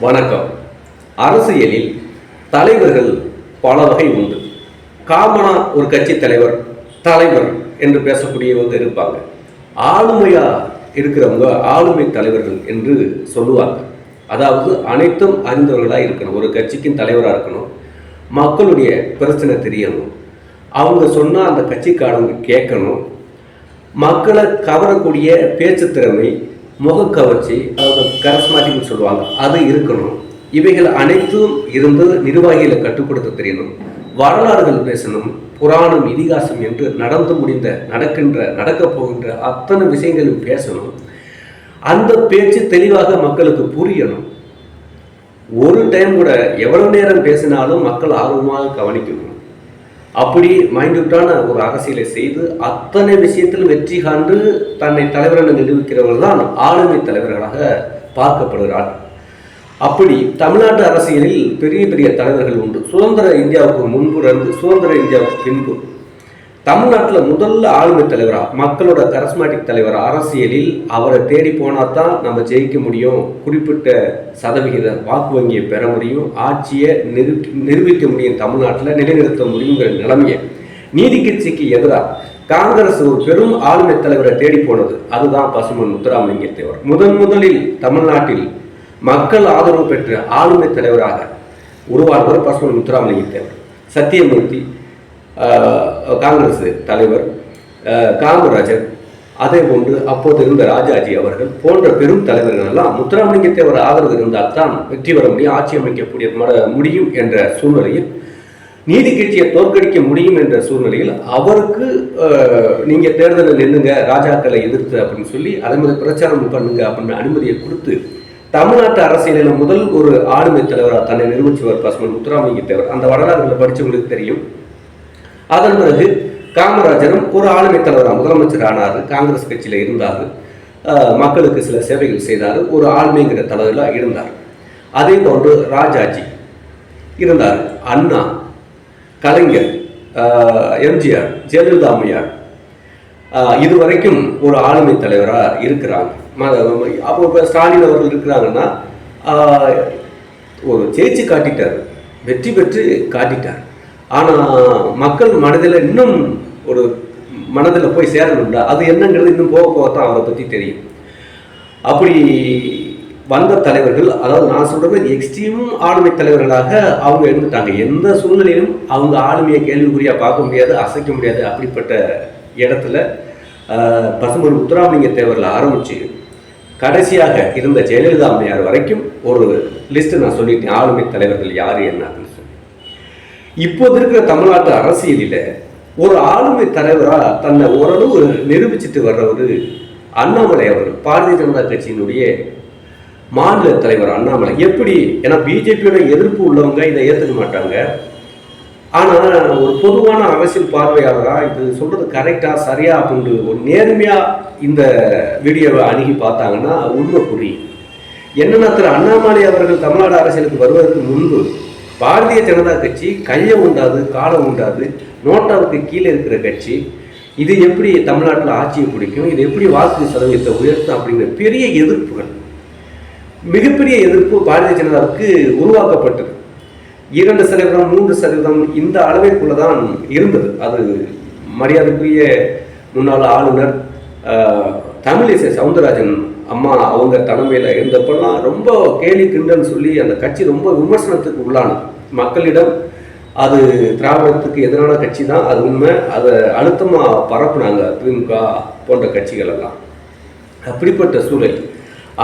வணக்கம். அரசியலில் தலைவர்கள் பல வகை உண்டு. காமனா ஒரு கட்சி தலைவர் தலைவர் என்று பேசக்கூடியவங்க இருப்பாங்க. ஆளுமையா இருக்கிறவங்க ஆளுமை தலைவர்கள் என்று சொல்லுவாங்க. அதாவது அனைத்தும் அறிந்தவர்களாக இருக்கணும். ஒரு கட்சிக்கும் தலைவராக இருக்கணும். மக்களுடைய பிரச்சனை தெரியணும். அவங்க சொன்னால் அந்த கட்சிக்காரங்க கேட்கணும். மக்களை கவரக்கூடிய பேச்சு திறமை முகக்கவர்ச்சி அதாவது கரஸ்மாட்டிக்னு சொல்லுவாங்க அது இருக்கணும். இவைகள் அனைத்தும் இருந்து நிர்வாகிகளை கட்டுப்படுத்த தெரியணும். வரலாறுகள் பேசணும். புராணம் இதிகாசம் என்று நடந்து முடிந்த நடக்கின்ற நடக்கப் போகின்ற அத்தனை விஷயங்களும் பேசணும். அந்த பேச்சு தெளிவாக மக்களுக்கு புரியணும். ஒரு டைம் கூட எவ்வளவு நேரம் பேசினாலும் மக்கள் ஆர்வமாக கவனிக்கணும். அப்படி மைண்ட்யூட்டான ஒரு அரசியலை செய்து அத்தனை விஷயத்தில் வெற்றி காண்டு தன்னை தலைவர் என நிரூபிக்கிறவர்கள் தான் ஆளுமை தலைவர்களாக பார்க்கப்படுகிறார். அப்படி தமிழ்நாட்டு அரசியலில் பெரிய பெரிய தலைவர்கள் உண்டு. சுதந்திர இந்தியாவுக்கு முன்பு இருந்து சுதந்திர இந்தியாவுக்கு பின்பு. தமிழ்நாட்டில் முதல்ல ஆளுமை தலைவராக மக்களோட கரஸ்மாட்டிக் தலைவர் அரசியலில் அவரை தேடி போனால் தான் நம்ம ஜெயிக்க முடியும். குறிப்பிட்ட சதவிகித வாக்கு வங்கியை பெற முடியும். ஆட்சியை நிரு நிரூபிக்க முடியும் தமிழ்நாட்டில் நிலைநிறுத்த முடியுங்கிற நிலைமையை. நீதி கட்சிக்கு எதிராக காங்கிரஸ் ஒரு பெரும் ஆளுமை தலைவரை தேடி போனது. அதுதான் பசுமன் முத்துராமலிங்க தேவர். முதன் முதலில் தமிழ்நாட்டில் மக்கள் ஆதரவு பெற்ற ஆளுமை தலைவராக உருவானவர் பசுமன் முத்துராமலிங்க தேவர். சத்தியமூர்த்தி காங்கிரஸ் தலைவர் காமராஜர் அதே போன்று அப்போது இருந்த ராஜாஜி அவர்கள் போன்ற பெரும் தலைவர்கள் எல்லாம் முத்துராமலிங்க தேவர் ஆதரவு இருந்தால் தான் வெற்றி பெற முடியும் ஆட்சி அமைக்கக்கூடிய முடியும் என்ற சூழ்நிலையில் நீதி கட்சியை தோற்கடிக்க முடியும் என்ற சூழ்நிலையில் அவருக்கு நீங்க தேர்தலில் நின்னுங்க ராஜாக்களை எதிர்த்து அப்படின்னு சொல்லி அதே மாதிரி பிரச்சாரம் பண்ணுங்க அப்படின்னு அனுமதியை கொடுத்து தமிழ்நாட்டு அரசியலில் முதல் ஒரு ஆளுமை தலைவராக தன்னை நிரூபிச்சவர் பசுமன் முத்துராமலிங்க தேவர் அந்த வரலாறுகளை படித்தவங்களுக்கு தெரியும். அதன் பிறகு காமராஜரும் ஒரு ஆளுமை தலைவராக முதலமைச்சர் ஆனார் காங்கிரஸ் கட்சியில் இருந்தார். மக்களுக்கு சில சேவைகள் செய்தார். ஒரு ஆளுமைங்கிற தலைவரில் இருந்தார். அதே போன்று ராஜாஜி இருந்தார். அண்ணா கலைஞர் எம்ஜிஆர் ஜெயலலிதா அம்மையார். இதுவரைக்கும் ஒரு ஆளுமை தலைவராக இருக்கிறாங்க. அப்போ இப்போ ஸ்டாலின் அவர்கள் இருக்கிறாங்கன்னா ஒரு ஜெயிச்சு காட்டிட்டார். வெற்றி பெற்று காட்டிட்டார். ஆனால் மக்கள் மனதில் இன்னும் ஒரு மனதில் போய் சேரணும்ல அது என்னங்கிறது இன்னும் போக போக தான் அவரை பற்றி தெரியும். அப்படி வந்த தலைவர்கள் அதாவது நான் சொல்கிறது எக்ஸ்ட்ரீம் ஆளுமை தலைவர்களாக அவங்க இருந்துட்டாங்க. எந்த சூழ்நிலையிலும் அவங்க ஆளுமையை கேள்விக்குறியாக பார்க்க முடியாது அசைக்க முடியாது. அப்படிப்பட்ட இடத்துல பசுமன் முத்துராமலிங்க தேவரில் ஆரம்பித்து கடைசியாக இருந்த ஜெயலலிதா அம்மையார் வரைக்கும் ஒரு லிஸ்ட்டு நான் சொல்லிட்டேன். ஆளுமை தலைவர்கள் யார் என்ன அப்படின்னு சொல்லி. இப்போது இருக்கிற தமிழ்நாட்டு அரசியலில் ஒரு ஆளுமை தலைவராக தன்னை ஓரளவு நிரூபிச்சுட்டு வர்றவர் அண்ணாமலை அவர்கள். பாரதிய ஜனதா கட்சியினுடைய மாநில தலைவர் அண்ணாமலை. எப்படி? ஏன்னா பிஜேபியோட எதிர்ப்பு உள்ளவங்க இதை ஏற்றுக்க மாட்டாங்க. ஆனால் ஒரு பொதுவான அரசியல் பார்வையாளராக இது சொல்கிறது கரெக்டாக சரியா அப்படின்னு ஒரு நேர்மையாக இந்த வீடியோவை அணுகி பார்த்தாங்கன்னா உண்மை புரியும். என்னன்னா திரு அண்ணாமலை அவர்கள் தமிழ்நாடு அரசியலுக்கு வருவதற்கு முன்பு பாரதிய ஜனதா கட்சி கையை உண்டாது காலம் உண்டாது நோட்டாவுக்கு கீழே இருக்கிற கட்சி இது எப்படி தமிழ்நாட்டில் ஆட்சியை பிடிக்கும் இது எப்படி வாக்கு சதவீதத்தை உயர்த்தும் அப்படிங்கிற பெரிய எதிர்ப்புகள். மிகப்பெரிய எதிர்ப்பு பாரதிய ஜனதாவுக்கு உருவாக்கப்பட்டது. இரண்டு சதவீதம் மூன்று சதவீதம் இந்த அளவிற்குள்ள தான் இருந்தது. அது மரியாதைக்குரிய முன்னாள் ஆளுநர் தமிழிசை சவுந்தரராஜன் அம்மா அவங்க தலைமையில் இருந்தப்பெல்லாம் ரொம்ப கேலி கிண்டல் சொல்லி அந்த கட்சி ரொம்ப விமர்சனத்துக்கு உள்ளானது. மக்களிடம் அது திராவிடத்துக்கு எதிரான கட்சி தான் அது உண்மை. அதை அழுத்தமாக பரப்புனாங்க திமுக போன்ற கட்சிகள் எல்லாம் அப்படிப்பட்ட சூழல்.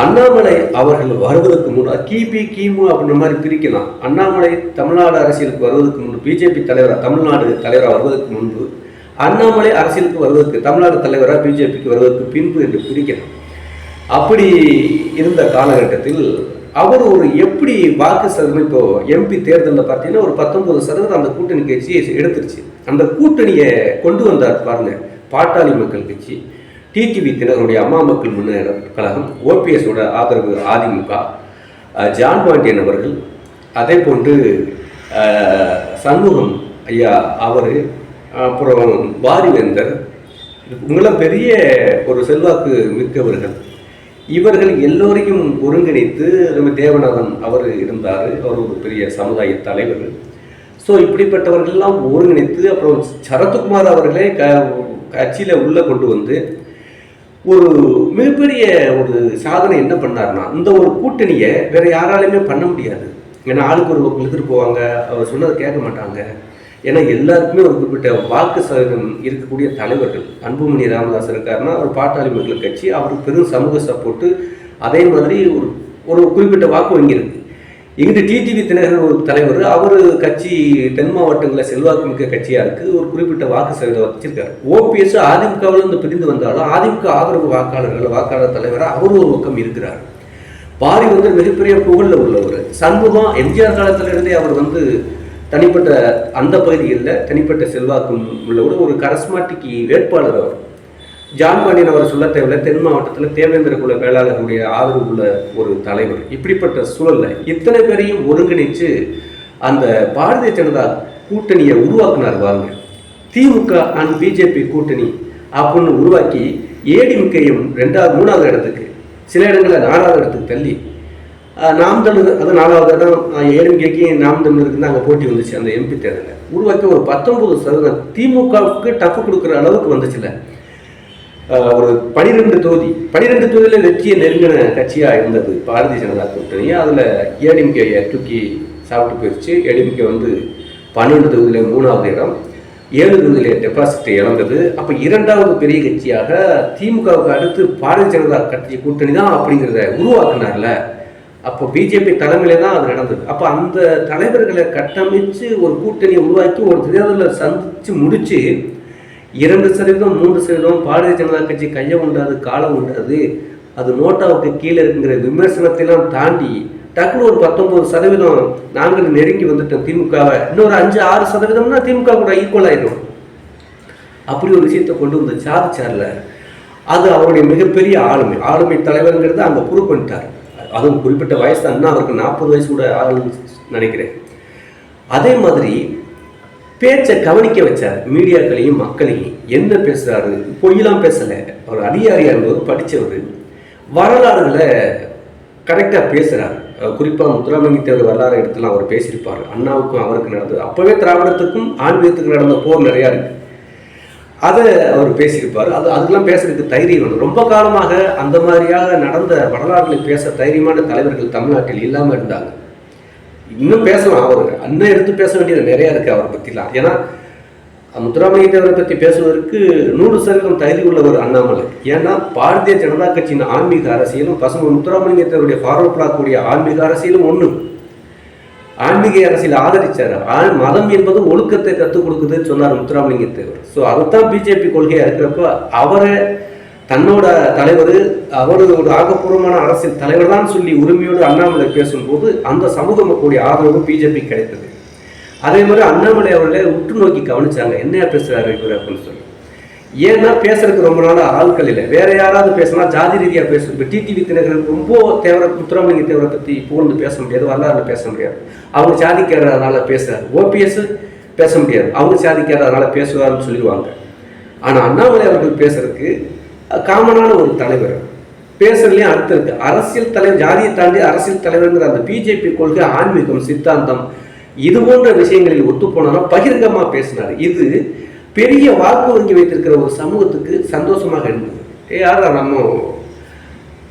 அண்ணாமலை அவர்கள் வருவதற்கு முன்னாடி கிபி கிமு அப்படின்ற மாதிரி பிரிக்கலாம். அண்ணாமலை தமிழ்நாடு அரசியலுக்கு வருவதற்கு முன்பு பிஜேபி தலைவராக தமிழ்நாடு தலைவராக வருவதற்கு முன்பு அண்ணாமலை அரசியலுக்கு வருவதற்கு தமிழ்நாடு தலைவராக பிஜேபிக்கு வருவதற்கு பின்பு என்று பிரிக்கலாம். அப்படி இருந்த காலகட்டத்தில் அவர் ஒரு எப்படி வாக்கு சதவீதம் இப்போ எம்பி தேர்தலில் பார்த்தீங்கன்னா ஒரு பத்தொன்பது சதவீதம் அந்த கூட்டணி கட்சியை எடுத்துருச்சு. அந்த கூட்டணியை கொண்டு வந்தார் பாருங்க பாட்டாளி மக்கள் கட்சி டிடிவி தினகருடைய அம்மா மக்கள் முன்னேற கழகம் ஓபிஎஸோட ஆதரவு அதிமுக ஜான் பாண்டியன் அவர்கள் அதே போன்று சண்முகம் ஐயா அவர் அப்புறம் பாரிவேந்தர் இவங்களாம் பெரிய ஒரு செல்வாக்கு மிக்கவர்கள். இவர்கள் எல்லோரையும் ஒருங்கிணைத்து நம்ம தேவநாதன் அவர் இருந்தார். அவர் ஒரு பெரிய சமுதாய தலைவர். ஸோ இப்படிப்பட்டவர்கள்லாம் ஒருங்கிணைத்து அப்புறம் சரத்குமார் அவர்களே க கட்சியில் உள்ளே கொண்டு வந்து ஒரு மிகப்பெரிய ஒரு சாதனை என்ன பண்ணாருன்னா இந்த ஒரு கூட்டணியை வேற யாராலையுமே பண்ண முடியாது. ஏன்னா ஆளுக்கு ஒரு பக்கம் இழுத்துட்டு போவாங்க. அவர் சொன்னதை கேட்க மாட்டாங்க. ஏன்னா எல்லாருக்குமே ஒரு குறிப்பிட்ட வாக்கு சதவீதம் இருக்கக்கூடிய தலைவர்கள். அன்புமணி ராமதாஸ் இருக்காருன்னா அவர் பாட்டாளி மக்கள் கட்சி அவருக்கு பெரும் சமூக சப்போர்ட்டு அதே மாதிரி ஒரு ஒரு குறிப்பிட்ட வாக்கு வங்கி இருக்குது இங்கிட்டு டிடிவி தினகரன் ஒரு தலைவர் அவர் கட்சி தென் மாவட்டங்களில் செல்வாக்கு மிக்க கட்சியாக இருக்குது ஒரு குறிப்பிட்ட வாக்கு சதவீதம் வச்சிருக்காரு. ஓபிஎஸ் அதிமுகவில் இருந்து பிரிந்து வந்தாலும் அதிமுக ஆதரவு வாக்காளர்கள் வாக்காளர் தலைவராக அவர் ஒரு பக்கம் இருக்கிறார். பாரி வந்து மிகப்பெரிய புகழில் உள்ளவர். சண்முகம் எம்ஜிஆர் காலத்திலிருந்தே அவர் வந்து தனிப்பட்ட அந்த பகுதிகளில் தனிப்பட்ட செல்வாக்கும் கூட ஒரு கரஸ்மாட்டிக்கு வேட்பாளர் அவர். ஜான் பாண்டியன் அவர் சொல்ல தேவையில்ல. தென் மாவட்டத்தில் தேவேந்திர குல வேளாளர்களுடைய ஆதரவு உள்ள ஒரு தலைவர். இப்படிப்பட்ட சூழலில் இத்தனை பேரையும் ஒருங்கிணைச்சு அந்த பாரதிய ஜனதா கூட்டணியை உருவாக்குனார் பாருங்க. திமுக அண்ட் பிஜேபி கூட்டணி அப்படின்னு உருவாக்கி ஏடிஎம்கேயும் ரெண்டாவது மூணாவது இடத்துக்கு சில இடங்களில் நாலாவது இடத்துக்கு தள்ளி நாம் தமிழ் அது நாலாவது இடம் ஏடிஎம்கேக்கு நாம் தமிழருக்கு அங்கே போட்டி வந்துச்சு அந்த எம்பி தேர்தலில். உருவாக்கி ஒரு பத்தொன்பது சதவீதம் திமுகவுக்கு டஃப் கொடுக்குற அளவுக்கு வந்துச்சுல ஒரு பனிரெண்டு தொகுதி பனிரெண்டு தொகுதியில் வெற்றியை நெருங்கின கட்சியாக இருந்தது பாரதிய ஜனதா கூட்டணி. அதில் ஏடிஎம்கே தூக்கி சாப்பிட்டு போயிடுச்சு ஏடிஎம்கே வந்து பன்னெண்டு தொகுதியில் மூணாவது இடம் ஏழு தொகுதியில் டெபாசிட்டை இழந்தது. அப்போ இரண்டாவது பெரிய கட்சியாக திமுகவுக்கு அடுத்து பாரதிய ஜனதா கட்சி கூட்டணி தான் அப்படிங்கிறத உருவாக்குனார்ல. அப்போ பிஜேபி தலைமையில தான் அது நடந்தது. அப்போ அந்த தலைவர்களை கட்டமைச்சு ஒரு கூட்டணியை உருவாக்கி ஒரு தேர்தலில் சந்திச்சு முடிச்சு இரண்டு சதவீதம் மூன்று சதவீதம் பாரதிய ஜனதா கட்சி கையை உண்டாது காலம் உண்டாது அது நோட்டாவுக்கு கீழே இருக்குங்கிற விமர்சனத்தையெல்லாம் தாண்டி டக்குனு ஒரு பத்தொன்பது சதவீதம் நாங்கள் நெருங்கி வந்துட்டோம் திமுகவை. இன்னொரு அஞ்சு ஆறு சதவீதம்னா திமுக கூட ஈக்குவல் ஆயிடும். அப்படி ஒரு விஷயத்தை கொண்டு வந்து சாதிச்சார்ல அது அவருடைய மிகப்பெரிய ஆளுமை. ஆளுமை தலைவருங்கிறத அங்கே ப்ரூவ் பண்ணிட்டார். அதுவும் குறிப்பிட்ட வயசு தான் இன்னும் அவருக்கு நாற்பது வயசு கூட ஆகுதுன்னு நினைக்கிறேன். அதே மாதிரி பேச்சை கவனிக்க வச்சார் மீடியாக்களையும் மக்களையும். என்ன பேசுறாரு? பொய்யெல்லாம் பேசலை. அவர் அதிகாரியாக இருந்தவர் படித்தவர் வரலாறுகளை கரெக்டாக பேசுகிறார் குறிப்பாக முத்துராமலிங்க தேவர் வரலாறு எடுத்துலாம் அவர் பேசியிருப்பார். அண்ணாவுக்கும் அவருக்கு நடந்தது. அப்போவே திராவிடத்துக்கும் ஆன்மீகத்துக்கும் நடந்த போர் நிறையா இருக்குது அதை அவர் பேசியிருப்பார். அது அதுக்கெல்லாம் பேசுறதுக்கு தைரியம் வேணும். ரொம்ப காலமாக அந்த மாதிரியாக நடந்த வரலாறுகளை பேச தைரியமான தலைவர்கள் தமிழ்நாட்டில் இல்லாமல் இருந்தாங்க. இன்னும் பேசலாம் அவர் இன்னும் எடுத்து பேச வேண்டியது நிறைய இருக்குது அவரை பற்றிலாம் ஏன்னா முத்துராமலிங்க தேவரை பற்றி பேசுவதற்கு நூறு சதவீதம் தகுதி உள்ளவர் அண்ணாமலை. ஏன்னா பாரதிய ஜனதா கட்சியின் ஆன்மீக அரசியலும் பசுமை முத்துராமலிங்க தேவருடைய ஃபார்வர்ட் கூடிய ஆன்மீக அரசியலும் ஒன்று ஆன்மீக அரசியல் ஆதரிச்சார். ஆனால் மதம் என்பது ஒழுக்கத்தை கற்றுக் கொடுக்குதுன்னு சொன்னார் முத்துராமலிங்க தேவர் ஸோ அதுதான் பிஜேபி கொள்கையாக இருக்கிறப்ப அவரை தன்னோட தலைவர் அவரது ஒரு ஆக்கப்பூர்வமான அரசியல் தலைவர் தான் சொல்லி உரிமையோடு அண்ணாமலை பேசும்போது அந்த சமூக மக்களுடைய ஆதரவு பிஜேபி கிடைத்தது. அதே மாதிரி அண்ணாமலை அவர்களை உற்று நோக்கி கவனிச்சாங்க. என்ன பேசுறாரு இவர் அப்படின்னு சொல்லி. ஏன்னா பேசுறதுக்கு ரொம்ப நாள் ஆட்கள் இல்லை. வேற யாராவது பேசினா ஜாதி ரீதியாக பேசும் இப்போ டிடிவி தினகரன் ரொம்ப தேவர முத்துராமலிங்க தேவரை பற்றி புகழ்ந்து பேச முடியாது வரலாறுல பேச முடியாது. அவங்க சாதிக்கிறதுனால பேசுறாரு. ஓபிஎஸ் பேச முடியாது. அவங்க சாதிக்கிறதுனால பேசுவார்னு சொல்லிடுவாங்க. ஆனால் அண்ணாமலை அவர்கள் பேசுறதுக்கு காமனான ஒரு தலைவர். பேசுறதுலேயும் அர்த்தம் இருக்கு. அரசியல் தலைவர் ஜாதியை தாண்டி அரசியல் தலைவர்ங்கிற அந்த பிஜேபி கொள்கை ஆன்மீகம் சித்தாந்தம் இது போன்ற விஷயங்களில் ஒத்து போனாலும் பகிரங்கமாக பேசினார். இது பெரிய வாக்கு வங்கி வைத்திருக்கிற ஒரு சமூகத்துக்கு சந்தோஷமாக இருந்தது. ஏ யாரா நம்ம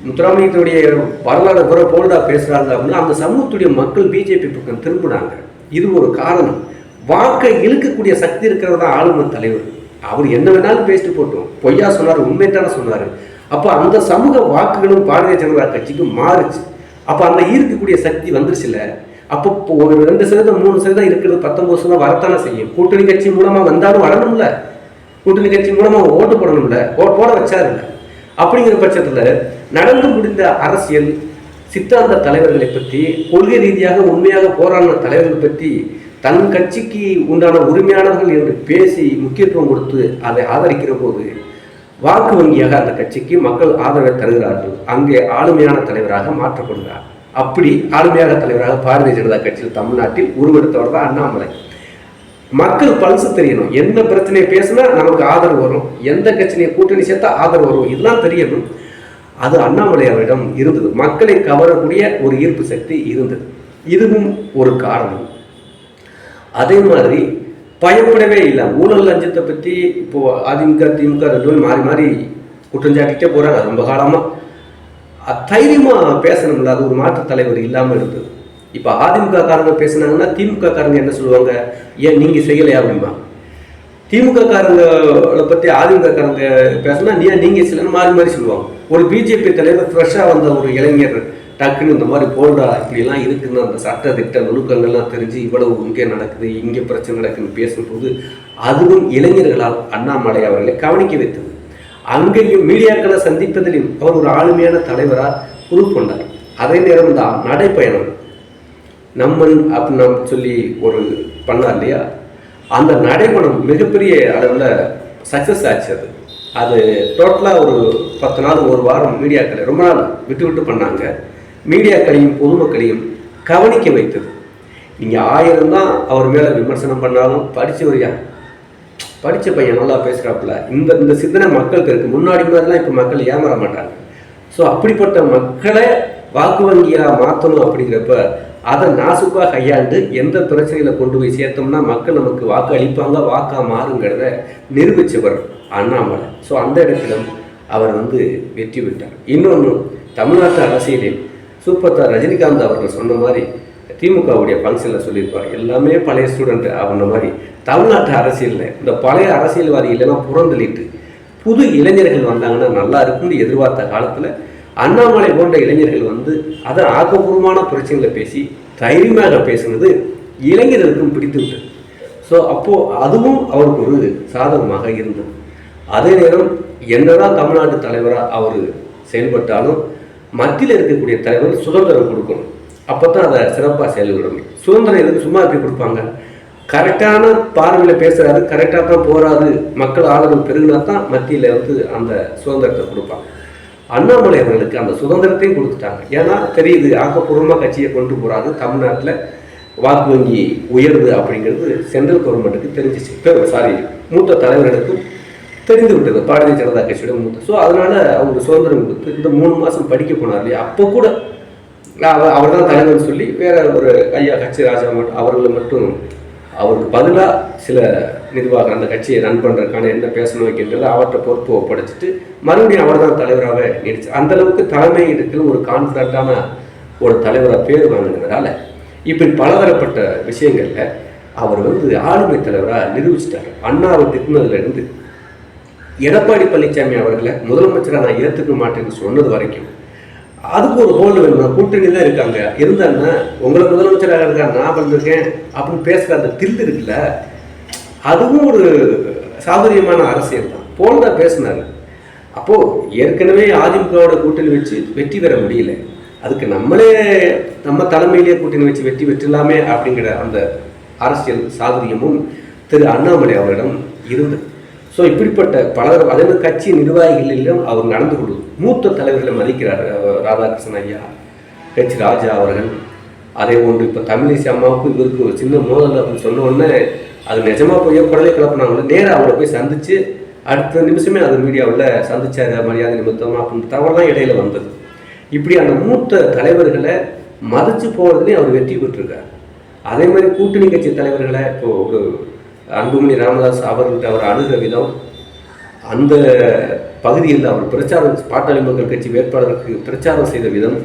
முத்துராமலிங்கத்துடைய வரலாறு புற போல்டா பேசுகிறாங்க அப்படின்னா அந்த சமூகத்துடைய மக்கள் பிஜேபி பக்கம் திரும்பினாங்க. இது ஒரு காரணம். வாக்கை இழுக்கக்கூடிய சக்தி இருக்கிறது தான் ஆளுநர் தலைவர். அவர் என்ன வேணாலும் பேசிட்டு போட்டோம். பொய்யா சொன்னார் உண்மை சொன்னார். அப்போ அந்த சமூக வாக்குகளும் பாரதிய ஜனதா கட்சிக்கும் மாறுச்சு. அப்போ அந்த ஈர்க்கக்கூடிய சக்தி வந்துருச்சுல. அப்போ ஒரு ரெண்டு சதவீதம் மூணு சதவீதம் இருக்கிறது பத்தொன்பது சதவீதம் வரத்தானே செய்யும். கூட்டணி கட்சி மூலமா வந்தாலும் வரணும்ல. கூட்டணி கட்சி மூலமா ஓட்டு போடணும்ல. ஓட்டு போட வச்சாருல்ல அப்படிங்கிற பட்சத்துல நடந்து முடிந்த அரசியல் சித்தாந்த தலைவர்களை பற்றி கொள்கை ரீதியாக உண்மையாக போராடின தலைவர்களை பற்றி தன் கட்சிக்கு உண்டான உரிமையானவர்கள் என்று பேசி முக்கியத்துவம் கொடுத்து அதை ஆதரிக்கிற போது வாக்கு வங்கியாக அந்த கட்சிக்கு மக்கள் ஆதரவை தருகிறார்கள். அங்கே ஆளுமையான தலைவராக மாற்றப்படுகிறார். அப்படி ஆளுமையாக தலைவராக பாரதிய ஜனதா கட்சியில் தமிழ்நாட்டில் உருவெடுத்தவர் தான் அண்ணாமலை. மக்கள் பல்சு தெரியணும். என்ன பிரச்சனையை பேசினா நமக்கு ஆதரவு வரும். எந்த கட்சியை கூட்டணி சேர்த்தா ஆதரவு வரும். இதெல்லாம் தெரியணும். அது அண்ணாமலை அவரிடம் இருந்தது. மக்களை கவரக்கூடிய ஒரு ஈர்ப்பு சக்தி இருந்தது. இதுவும் ஒரு காரணம். அதே மாதிரி பயப்படவே இல்லை. ஊழல் லஞ்சத்தை பற்றி இப்போ அதிமுக திமுக ரெண்டு மாறி மாறி குற்றஞ்சாட்டிகிட்டே போகிறாங்க ரொம்ப காலமாக தைரியமாக பேசணும்ல அது ஒரு மாற்றுத் தலைவர் இல்லாமல் இருந்தது. இப்போ அதிமுக காரங்க பேசுனாங்கன்னா திமுக காரங்க என்ன சொல்லுவாங்க? ஏன் நீங்கள் செய்யலையா? அப்படிமா திமுக காரங்களை பற்றி அதிமுக காரங்க பேசினா நீ நீங்க சில மாறி மாறி சொல்லுவாங்க. ஒரு பிஜேபி தலைவர் ஃப்ரெஷ்ஷாக வந்த ஒரு இளைஞர் டக்குன்னு இந்த மாதிரி போல்டா இப்படிலாம் இருக்குன்னு அந்த சட்ட திட்ட நுணுக்கங்கள்லாம் தெரிஞ்சு இவ்வளவு இங்கே நடக்குது இங்கே பிரச்சனை நடக்குதுன்னு பேசும்போது அதுவும் இளைஞர்களால் அண்ணாமலை அவர்களை கவனிக்க வைத்தது. அங்கேயும் மீடியாக்களை சந்திப்பதிலும் அவர் ஒரு ஆளுமையான தலைவராக உருக்கொண்டார் அதே நேரம் தான் நடைப்பயணம். நம்மன் அப்படின்னு சொல்லி ஒரு பண்ணார் இல்லையா? அந்த நடைபயணம் மிகப்பெரிய அளவில் சக்ஸஸ் ஆச்சு அது. அது டோட்டலாக ஒரு பத்து நாள் ஒரு வாரம் மீடியாக்களை ரொம்ப நாள் விட்டு விட்டு பண்ணாங்க. மீடியாக்களையும் பொதுமக்களையும் கவனிக்க வைத்தது. நீங்கள் ஆயிரம் தான் அவர் மேலே விமர்சனம் பண்ணாலும் படித்தவரையா படித்த பையன் நல்லா பேசுகிறாப்புல இந்த இந்த சிந்தனை மக்களுக்கு இருக்குது முன்னாடி மாதிரிலாம் இப்போ மக்கள் ஏமாற மாட்டாங்க. ஸோ அப்படிப்பட்ட மக்களை வாக்கு வங்கியாக மாற்றணும் அப்படிங்கிறப்ப அதை நாசுக்காக கையாண்டு எந்த பிரச்சனையில் கொண்டு போய் சேர்த்தோம்னா மக்கள் நமக்கு வாக்கு அளிப்பாங்க வாக்காக மாறுங்கிறத நிரூபிச்சவர் அண்ணாமலை. ஸோ அந்த இடத்திலும் அவர் வந்து வெற்றி பெற்றார். இன்னொன்று தமிழ்நாட்டு அரசியலில் சூப்பர் ஸ்டார் ரஜினிகாந்த் அவர்கள் சொன்ன மாதிரி திமுகவுடைய ஃபங்க்ஷனில் சொல்லியிருப்பார். எல்லாமே பழைய ஸ்டூடெண்ட்டு அவன மாதிரி. தமிழ்நாட்டு அரசியலில் இந்த பழைய அரசியல்வாதி இல்லைன்னா புறந்தள்ளிட்டு புது இளைஞர்கள் வந்தாங்கன்னா நல்லா இருக்கும்னு எதிர்பார்த்த காலத்தில் அண்ணாமலை போன்ற இளைஞர்கள் வந்து அதை ஆக்கப்பூர்வமான பிரச்சனைகளை பேசி தைரியமாக பேசுனது இளைஞர்களுக்கும் பிடித்து விட்டது ஸோ அப்போது அதுவும் அவருக்கு ஒரு சாதகமாக இருந்தது. அதே நேரம் என்னதான் தமிழ்நாட்டு தலைவராக அவர் செயல்பட்டாலும் மத்தியில் இருக்கக்கூடிய தலைவர் சுதந்திரம் கொடுக்கணும். அப்போ தான் அதை சிறப்பாக செயல்பட முடியும் சுதந்திரம் எதுக்கு சும்மா இப்படி கொடுப்பாங்க? கரெக்டான பார்வையில் பேசுகிறாரு கரெக்டாக தான் போறாரு மக்கள் ஆதரவு பெருகினா தான் மத்தியில் வந்து அந்த சுதந்திரத்தை கொடுப்பாங்க. அண்ணாமலை அவர்களுக்கு அந்த சுதந்திரத்தையும் கொடுத்துட்டாங்க. ஏன்னா தெரியுது ஆக்கப்பூர்வமாக கட்சியை கொண்டு போறாரு தமிழ்நாட்டில் வாக்கு வங்கி உயருது அப்படிங்கிறது சென்ட்ரல் கவர்மெண்ட்டுக்கு தெரிஞ்சிச்சு. சாரி மூத்த தலைவர்களுக்கும் தெரிந்து விட்டது பாரதிய ஜனதா கட்சியோட மூத்த. ஸோ அதனால் அவங்க சுதந்திரம் கொடுத்து இந்த மூணு மாதம் படிக்க போனார் இல்லையா? அப்போ கூட நான் அவர் தான் தலைவர்னு சொல்லி வேற ஒரு ஐயா கட்சி ராஜா மட்டும் அவர்களை மட்டும் அவருக்கு பதிலாக சில நிர்வாகம் அந்த கட்சியை ரன் பண்ணுறதுக்கான என்ன பேசணும் வைக்கின்றது அவர்கிட்ட பொறுப்பு ஒப்படைச்சிட்டு மறுபடியும் அவர் தான் தலைவராக நீடிச்சு. அந்த அளவுக்கு தலைமை இடத்துல ஒரு கான்ஃபிடண்ட்டான ஒரு தலைவராக பேர் வாங்கினதுனால இப்படி பலதரப்பட்ட விஷயங்களில் அவர் வந்து ஆளுமை தலைவராக நிரூபிச்சிட்டார். அண்ணாவை திட்டினதுலேருந்து எடப்பாடி பழனிசாமி அவர்களை முதலமைச்சராக நான் ஏற்றுக்க மாட்டேன்னு சொன்னது வரைக்கும் அதுக்கு ஒரு ஹோல் வேணும் கூட்டணி தான் இருக்காங்க. இருந்தாங்கன்னா உங்களை முதலமைச்சராக இருக்கா நான் வந்திருக்கேன் அப்படின்னு பேசுகிற அந்த தில்லு இருக்குல்ல அதுவும் ஒரு சாதுரியமான அரசியல் தான். போல் தான் பேசினாரு. அப்போது ஏற்கனவே அதிமுகவோட கூட்டணி வச்சு வெற்றி பெற முடியல. அதுக்கு நம்மளே நம்ம தலைமையிலேயே கூட்டணி வச்சு வெற்றி பெற்றலாமே அப்படிங்கிற அந்த அரசியல் சாதுரியமும் திரு அண்ணாமலை அவரிடம் இருந்தது. ஸோ இப்படிப்பட்ட பல அதே கட்சி நிர்வாகிகளிலும் அவர் நடந்து கொள்வது மூத்த தலைவர்களை மதிக்கிறார் ராதாகிருஷ்ணன் ஐயா ஹெச் ராஜா அவர்கள். அதே போன்று இப்போ தமிழிசை அம்மாவுக்கும் இவருக்கு ஒரு சின்ன மோதல் அப்படின்னு சொன்ன உடனே அது நிஜமாக போய் குடலை கிளப்புனாங்களே நேராக அவரை போய் சந்திச்சு அடுத்த நிமிஷமே அது மீடியாவில் சந்திச்சார் மரியாதை நிமித்தம் அப்படின்னு தவறுலாம் இடையில வந்தது. இப்படி அந்த மூத்த தலைவர்களை மதிச்சு போகிறதுலேயும் அவர் வெற்றி பெற்றிருக்கார். அதே மாதிரி கூட்டணி கட்சி தலைவர்களை இப்போ ஒரு அன்புமணி ராமதாஸ் அவர்கள்ட்ட அவர் அணுக விதம் அந்த பகுதியில் அவர் பிரச்சாரம் பாட்டாளி மக்கள் கட்சி வேட்பாளருக்கு பிரச்சாரம் செய்த விதம்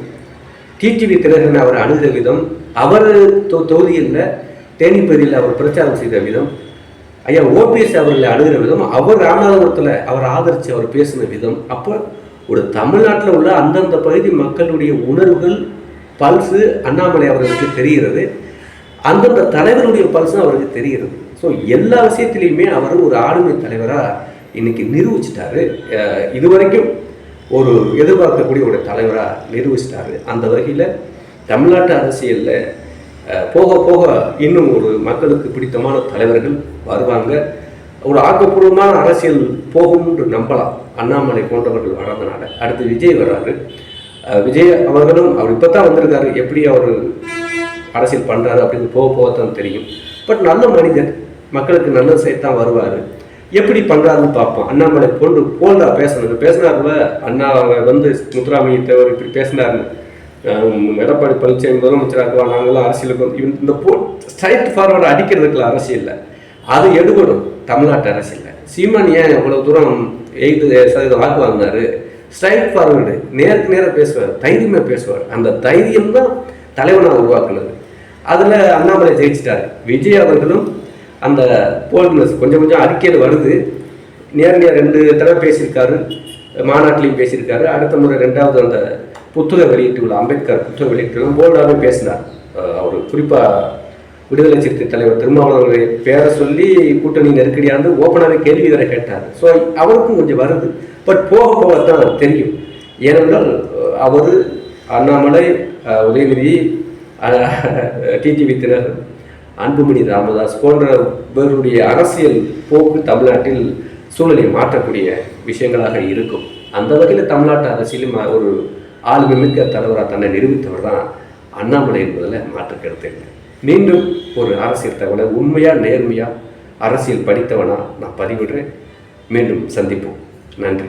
டிடிவி திலகன் அவர் அணுகிற விதம் அவர் தொ- தொகுதியில் தேனிப்பதியில் அவர் பிரச்சாரம் செய்த விதம் ஐயா ஓபிஎஸ் அவர்களை அணுகிற விதம் அவர் ராமநாதபுரத்தில் அவர் ஆதரித்து அவர் பேசின விதம் அப்போ ஒரு தமிழ்நாட்டில் உள்ள அந்தந்த பகுதி மக்களுடைய உணர்வுகள் பல்ஸு அண்ணாமலை அவர்களுக்கு தெரிகிறது அந்தந்த தலைவருடைய பல்ஸும் அவருக்கு தெரிகிறது. ஸோ எல்லா விஷயத்திலையுமே அவர் ஒரு ஆளுமை தலைவராக இன்னைக்கு நிரூபிச்சிட்டாரு. இதுவரைக்கும் ஒரு எதிர்பார்க்கக்கூடிய ஒரு தலைவராக நிரூபிச்சிட்டாரு. அந்த வகையில் தமிழ்நாட்டு அரசியலில் போக போக இன்னும் ஒரு மக்களுக்கு பிடித்தமான தலைவர்கள் வருவாங்க. ஒரு ஆக்கப்பூர்வமான அரசியல் போகும்னு நம்பலாம். அண்ணாமலை போன்றவர்கள் வர்றதுனால. அடுத்து விஜய் வர்றாரு. விஜய் அவர்களும் அவர் இப்போ தான் வந்திருக்காரு. எப்படி அவர் அரசியல் பண்ணுறாரு அப்படின்னு போக போக தான் தெரியும். பட் நல்ல மனிதன் மக்களுக்கு நல்லது செய்யத்தான் வருவார். எப்படி பண்ணுறாருன்னு பார்ப்போம். அண்ணாமலை போன்று போல்டா பேசணும். பேசினார்ல அண்ணா வந்து முத்துராமலிங்க தேவர் இப்படி பேசினாருன்னு எடப்பாடி பழனிசாமி முதலமைச்சராக்குவா நாங்களாம் அரசியலுக்கு வந்து இவன் இந்த போ ஸ்ட்ரைட் ஃபார்வர்டு அடிக்கிறதுக்குள்ள அரசியலில் அது எடுபடும். தமிழ்நாட்டு அரசியலில் சீமான் ஏன் இவ்வளோ தூரம் எய்து சதவீதம் வாக்கு வாங்கினாரு? ஸ்ட்ரைட் ஃபார்வர்டு நேருக்கு நேராக பேசுவார். தைரியமாக பேசுவார். அந்த தைரியம் தான் தலைவனாக உருவாக்குனது. அதில் அண்ணாமலை ஜெயிச்சிட்டார். விஜய் அவர்களும் அந்த போல்ட்னஸ் கொஞ்சம் கொஞ்சம் அறிக்கையில் வருது. நேரடியாக ரெண்டு தடவை பேசியிருக்காரு. மாநாட்டிலையும் பேசியிருக்காரு. அடுத்த முறை ரெண்டாவது அந்த புத்தக வெளியீட்டு விழா அம்பேத்கர் புத்தக வெளியீட்டு விழா போல்டாகவே பேசினார். அவர் குறிப்பாக விடுதலை சிறுத்தை தலைவர் திருமாவளவர்களை பேரை சொல்லி கூட்டணி நெருக்கடியாந்து ஓப்பனாகவே கேள்வி வேற கேட்டார். ஸோ அவருக்கும் கொஞ்சம் வருது. பட் போக போக தான் தெரியும். ஏனென்றால் அவர் அண்ணாமலை உதயநிதி டிடிவி தினர் அன்புமணி ராமதாஸ் போன்றவருடைய அரசியல் போக்கு தமிழ்நாட்டில் சூழலை மாற்றக்கூடிய விஷயங்களாக இருக்கும். அந்த வகையில் தமிழ்நாட்டு அரசியலும் ஒரு ஆளுமிக்க தலைவராக தன்னை நிரூபித்தவர் தான் அண்ணாமலை என்பதில் மாற்று கருத்து இல்லை. மீண்டும் ஒரு அரசியல் தகவலை உண்மையாக நேர்மையாக அரசியல் படித்தவனா நான் பதிவிடுறேன். மீண்டும் சந்திப்போம். நன்றி.